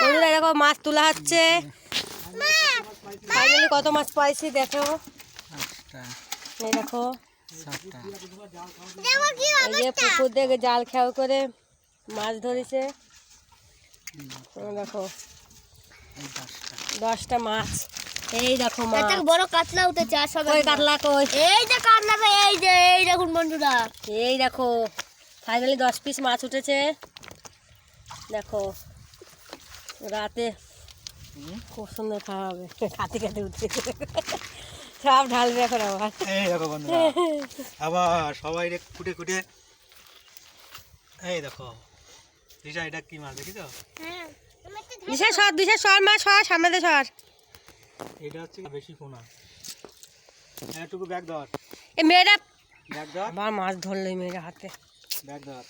বন্ধুরা দেখো মাছ তোলা হচ্ছে। ফাইনালি কত মাছ পাইছি দেখো। এই দেখো। এই যে পুকুর থেকে জাল খেয়াও করে মাছ ধরেছে। দেখো। দশটা। মাছ। এই দেখো মাছ। বড় কাতলা উঠেছে আর সব কই কাতলা কই? এই যে কাতলাটা এই যে এই দেখুন বন্ধুরা। এই দেখো। ফাইনালি দশ পিস মাছ উঠেছে। দেখো। রাতে খুব সুন্দর খাওয়া হবে। খাতে খাতে উঠছে। সব ঢালবে এখন আবার। এই দেখো বন্ধুরা আবার সবাই রে কুটে কুটে এই দেখো দিশা এটা কি মাছ দেখি তো হ্যাঁ দিশা সর দিশা সর মাছ সর সামনে দিয়ে সর। এটা হচ্ছে বেশি পোনা একটুকু ব্যাগ ধর। এ মেয়েরা ব্যাগ ধর। আবার মাছ ধরলো মেয়েরা হাতে। ব্যাগ ধর।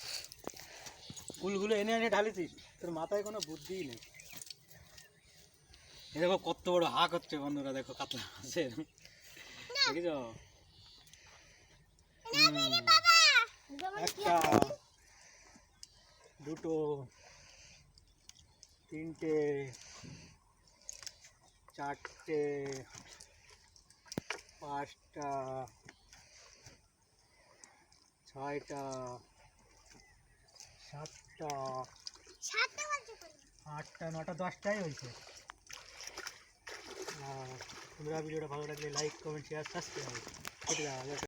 ফুলগুলো এনে এনে ঢালিছিস। তোর মাথায় কোনো বুদ্ধিই নেই। এ দেখো কত বড় হাক হচ্ছে বন্ধুরা দেখো কাতলা মাছের দেখিছ? একটা দুটো তিনটে চারটে পাঁচটা ছয়টা সাতটা আটটা নটা দশটাই হয়েছে। তোমরা ভিডিওটা ভালো লাগলে লাইক কমেন্ট শেয়ার সাবস্ক্রাইব